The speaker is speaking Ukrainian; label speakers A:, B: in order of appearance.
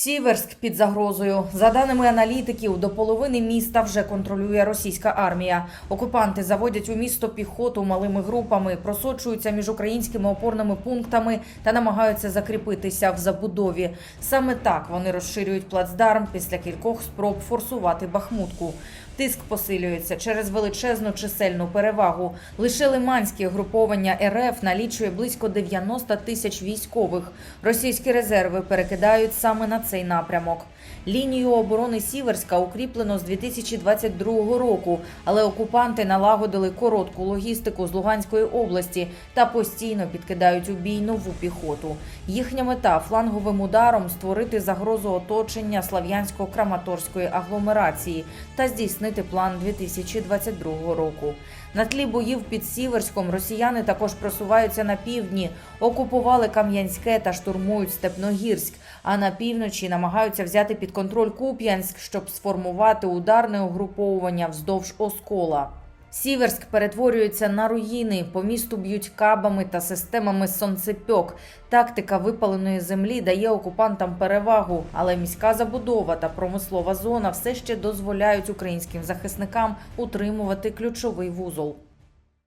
A: Сіверськ під загрозою. За даними аналітиків, до половини міста вже контролює російська армія. Окупанти заводять у місто піхоту малими групами, просочуються між українськими опорними пунктами та намагаються закріпитися в забудові. Саме так вони розширюють плацдарм після кількох спроб форсувати Бахмутку. Тиск посилюється через величезну чисельну перевагу. Лише лиманське груповання РФ налічує близько 90 тисяч військових. Російські резерви перекидають саме на цей напрямок. Лінію оборони Сіверська укріплено з 2022 року, але окупанти налагодили коротку логістику з Луганської області та постійно підкидають у бій нову піхоту. Їхня мета фланговим ударом створити загрозу оточення Слав'янсько-Краматорської агломерації та здійснити план 2022 року. На тлі боїв під Сіверськом росіяни також просуваються на півдні, окупували Кам'янське та штурмують Степногірськ. А на півночі намагаються взяти під контроль Куп'янськ, щоб сформувати ударне угруповування вздовж Оскола. Сіверськ перетворюється на руїни. По місту б'ють кабами та системами сонцепьок. Тактика випаленої землі дає окупантам перевагу, але міська забудова та промислова зона все ще дозволяють українським захисникам утримувати ключовий вузол.